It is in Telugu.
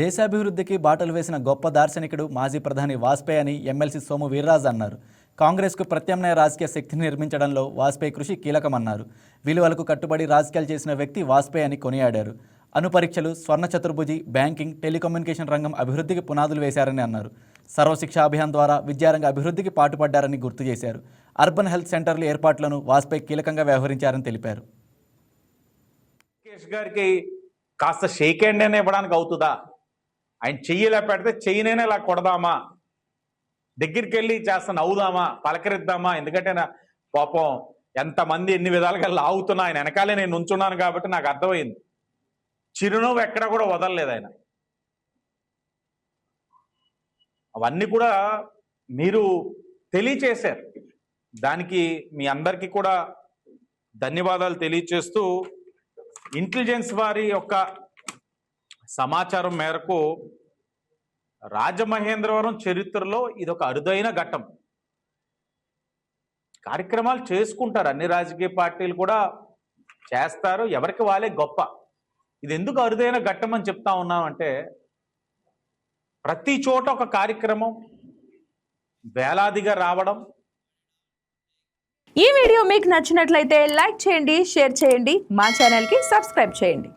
దేశాభివృద్ధికి బాటలు వేసిన గొప్ప దార్శనికుడు మాజీ ప్రధాని వాజ్పేయి అని ఎమ్మెల్సీ సోము వీర్రాజు అన్నారు. కాంగ్రెస్కు ప్రత్యామ్నాయ రాజకీయ శక్తిని నిర్మించడంలో వాజ్పేయి కృషి కీలకమన్నారు. విలువలకు కట్టుబడి రాజకీయాలు చేసిన వ్యక్తి వాజ్పేయి అని కొనియాడారు. అనుపరీక్షలు స్వర్ణ చతుర్భుజి బ్యాంకింగ్ టెలికమ్యూనికేషన్ రంగం అభివృద్ధికి పునాదులు వేశారని అన్నారు. సర్వశిక్ష అభియాన్ ద్వారా విద్యారంగ అభివృద్ధికి పాటుపడ్డారని గుర్తు చేశారు. అర్బన్ హెల్త్ సెంటర్ల ఏర్పాట్లను వాజ్పేయి కీలకంగా వ్యవహరించారని తెలిపారు. గారికి కాస్త షేక్ హ్యాండ్ అయినా ఇవ్వడానికి అవుతుందా? ఆయన చెయ్యిలా పెడితే చెయ్యినైనా ఇలా కొడదామా? దగ్గరికి వెళ్ళి చేస్తాను నవ్వుదామా? పలకరిద్దామా? ఎందుకంటే నా పాపం ఎంతమంది ఎన్ని విధాలుగా లాగుతున్నా ఆయన వెనకాలే నేను నుంచున్నాను కాబట్టి నాకు అర్థమైంది. చిరునవ్వు ఎక్కడా కూడా వదలలేదు ఆయన. అవన్నీ కూడా మీరు తెలియచేశారు. దానికి మీ అందరికీ కూడా ధన్యవాదాలు తెలియచేస్తూ ఇంటెలిజెన్స్ వారి యొక్క సమాచారం మేరకు రాజమహేంద్రవరం చరిత్రలో ఇది ఒక అరుదైన ఘట్టం. కార్యక్రమాలు చేసుకుంటారు. అన్ని రాజకీయ పార్టీలు కూడా చేస్తారు. ఎవరికి వాళ్ళే గొప్ప. ఇది ఎందుకు అరుదైన ఘట్టం అని చెప్తా ఉన్నామంటే ప్రతి చోట ఒక కార్యక్రమం వేలాదిగా రావడం. ఈ వీడియో మీకు నచ్చినట్లయితే లైక్ చేయండి షేర్ చేయండి మా ఛానల్కి సబ్స్క్రైబ్ చేయండి.